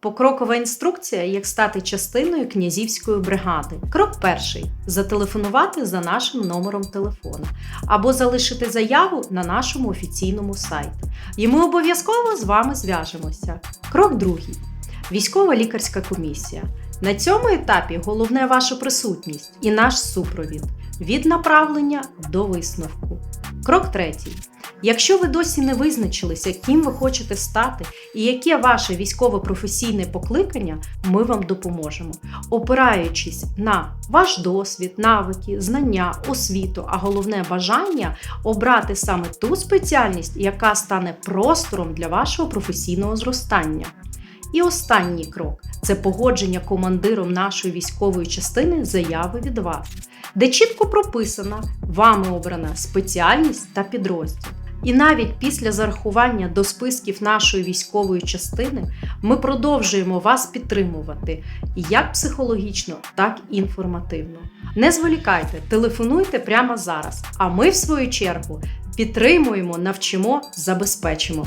Покрокова інструкція, як стати частиною князівської бригади. Крок перший зателефонувати за нашим номером телефона або залишити заяву на нашому офіційному сайті. І ми обов'язково з вами зв'яжемося. Крок другий військова лікарська комісія. На цьому етапі головне ваша присутність і наш супровід від направлення до висновку. Крок третій. Якщо ви досі не визначилися, ким ви хочете стати і яке ваше військово-професійне покликання, ми вам допоможемо, опираючись на ваш досвід, навики, знання, освіту, а головне бажання обрати саме ту спеціальність, яка стане простором для вашого професійного зростання. І останній крок це погодження командиром нашої військової частини заяви від вас, де чітко прописана вами обрана спеціальність та підрозділ. І навіть після зарахування до списків нашої військової частини ми продовжуємо вас підтримувати як психологічно, так і інформативно. Не зволікайте, телефонуйте прямо зараз. А ми, в свою чергу, підтримуємо, навчимо, забезпечимо.